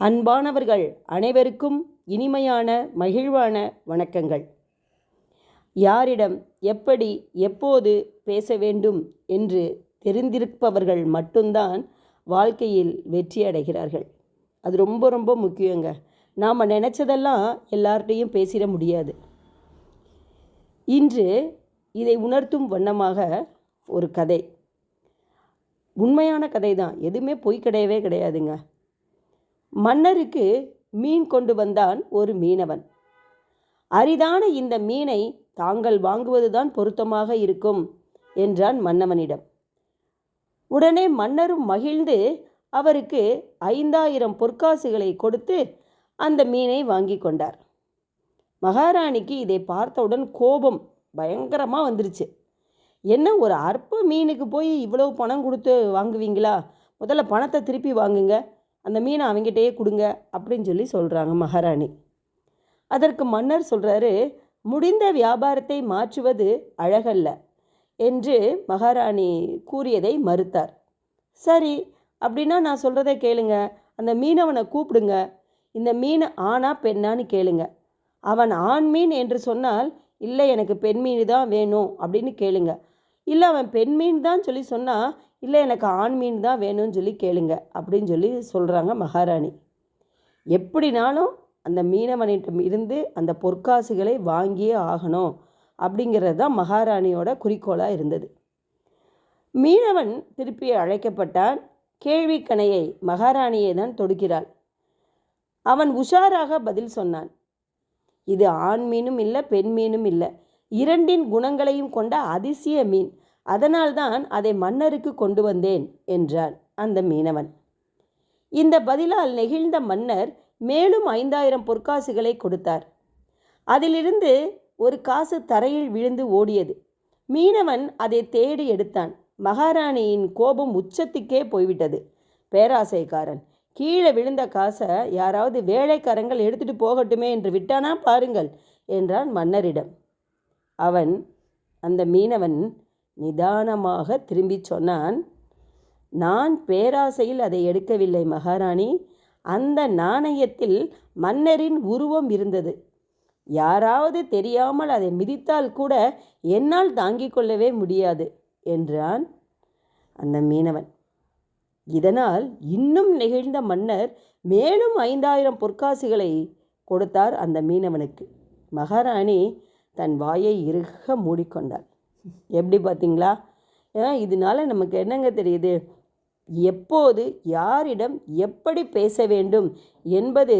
அன்பானவர்கள் அனைவருக்கும் இனிமையான மகிழ்வான வணக்கங்கள். யாரிடம் எப்படி எப்போது பேச வேண்டும் என்று தெரிந்திருப்பவர்கள் மட்டும்தான் வாழ்க்கையில் வெற்றி அடைகிறார்கள். அது ரொம்ப ரொம்ப முக்கியங்க. நாம் நினச்சதெல்லாம் எல்லார்ட்டையும் பேசிட முடியாது. இன்று இதை உணர்த்தும் வண்ணமாக ஒரு கதை. உண்மையான கதை தான் எதுவுமே பொய் கிடையவே கிடையாதுங்க. மன்னருக்கு மீன் கொண்டு வந்தான் ஒரு மீனவன். அரிதான இந்த மீனை தாங்கள் வாங்குவதுதான் பொருத்தமாக இருக்கும் என்றான் மன்னவனிடம். உடனே மன்னரும் மகிழ்ந்து அவருக்கு ஐந்தாயிரம் பொற்காசுகளை கொடுத்து அந்த மீனை வாங்கி கொண்டார். மகாராணிக்கு இதை பார்த்தவுடன் கோபம் பயங்கரமாக வந்துருச்சு. என்ன ஒரு அற்ப மீனுக்கு போய் இவ்வளவு பணம் கொடுத்து வாங்குவீங்களா? முதல்ல பணத்தை திருப்பி வாங்குங்க. அந்த மீனை அவங்ககிட்டயே கொடுங்க அப்படின்னு சொல்லி சொல்கிறாங்க மகாராணி. அதற்கு மன்னர் சொல்கிறாரு முடிந்த வியாபாரத்தை மாற்றுவது அழகல்ல என்று மகாராணி கூறியதை மறுத்தார். சரி அப்படின்னா நான் சொல்கிறத கேளுங்க. அந்த மீனவனை கூப்பிடுங்க. இந்த மீன் ஆனா பெண்ணான்னு கேளுங்க. அவன் ஆண் மீன் என்று சொன்னால் இல்லை எனக்கு பெண் மீன் தான் வேணும் அப்படின்னு கேளுங்க. இல்லை அவன் பெண் மீன் தான் சொல்லி சொன்னால் இல்லை எனக்கு ஆண் மீன் தான் வேணும்னு சொல்லி கேளுங்க அப்படின்னு சொல்லி சொல்கிறாங்க மகாராணி. எப்படினாலும் அந்த மீனவனிடம் இருந்து அந்த பொற்காசுகளை வாங்கியே ஆகணும் அப்படிங்கிறது தான் மகாராணியோட குறிக்கோளாக இருந்தது. மீனவன் திருப்பி அழைக்கப்பட்டான். கேள்விக்கணையை மகாராணியை தான் தொடுக்கிறாள். அவன் உஷாராக பதில் சொன்னான். இது ஆண் மீனும் இல்லை பெண் மீனும் இல்லை. இரண்டின் குணங்களையும் கொண்ட அதிசய மீன். அதனால்தான் அதை மன்னருக்கு கொண்டு வந்தேன் என்றான் அந்த மீனவன். இந்த பதிலால் நெகிழ்ந்த மன்னர் மேலும் ஐந்தாயிரம் பொற்காசுகளை கொடுத்தார். அதிலிருந்து ஒரு காசு தரையில் விழுந்து ஓடியது. மீனவன் அதை தேடி எடுத்தான். மகாராணியின் கோபம் உச்சத்துக்கே போய்விட்டது. பேராசைக்காரன் கீழே விழுந்த காசை யாராவது வேலைக்காரங்கள் எடுத்துட்டு போகட்டுமே என்று விட்டானா பாருங்கள் என்றான் மன்னரிடம். அவன் அந்த மீனவன் நிதானமாக திரும்பிச் சொன்னான் நான் பேராசையில் அதை எடுக்கவில்லை மகாராணி. அந்த நாணயத்தில் மன்னரின் உருவம் இருந்தது. யாராவது தெரியாமல் அதை மிதித்தால் கூட என்னால் தாங்கிக் கொள்ளவே முடியாது என்றான் அந்த மீனவன். இதனால் இன்னும் நெகிழ்ந்த மன்னர் மேலும் ஐந்தாயிரம் பொற்காசுகளை கொடுத்தார் அந்த மீனவனுக்கு. மகாராணி தன் வாயை இறுக மூடிக்கொண்டாள் எப்படி பார்த்தீங்களா? இதனால நமக்கு என்னங்க தெரியுது? எப்போது யாரிடம் எப்படி பேச வேண்டும் என்பது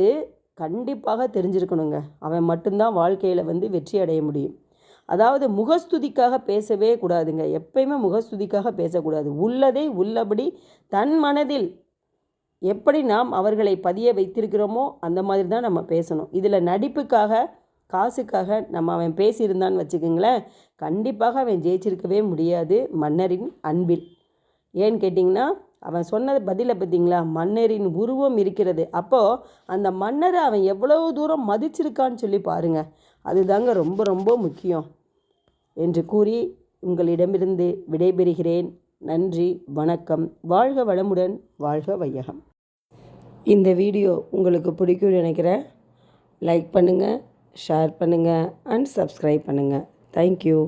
கண்டிப்பாக தெரிஞ்சிருக்கணுங்க. அவன் மட்டும்தான் வாழ்க்கையில் வந்து வெற்றி அடைய முடியும். அதாவது முகஸ்துதிக்காக பேசவே கூடாதுங்க. எப்பயுமே முகஸ்துதிக்காக பேசக்கூடாது. உள்ளதை உள்ளபடி தன் மனதில் எப்படி நாம் அவர்களை பதிய வைத்திருக்கிறோமோ அந்த மாதிரி தான் நம்ம பேசணும். இதில் நடிப்புக்காக காசுக்காக நம்ம அவன் பேசியிருந்தான்னு வச்சுக்கோங்களேன். கண்டிப்பாக அவன் ஜெயிச்சிருக்கவே முடியாது. மன்னரின் அன்பில். ஏன்னு கேட்டிங்கன்னா அவன் சொன்னது பதிலை பார்த்தீங்களா? மன்னரின் உருவம் இருக்கிறது. அப்போது அந்த மன்னரை அவன் எவ்வளவு தூரம் மதிச்சிருக்கான்னு சொல்லி பாருங்கள் அதுதாங்க ரொம்ப ரொம்ப முக்கியம். என்று கூறி உங்களிடமிருந்து விடைபெறுகிறேன். நன்றி வணக்கம். வாழ்க வளமுடன் வாழ்க வையகம். இந்த வீடியோ உங்களுக்கு பிடிக்கும்னு நினைக்கிறேன். லைக் பண்ணுங்கள் ஷேர் பண்ணுங்கள் அண்ட் சப்ஸ்கிரைப் பண்ணுங்கள் தேங்க்யூ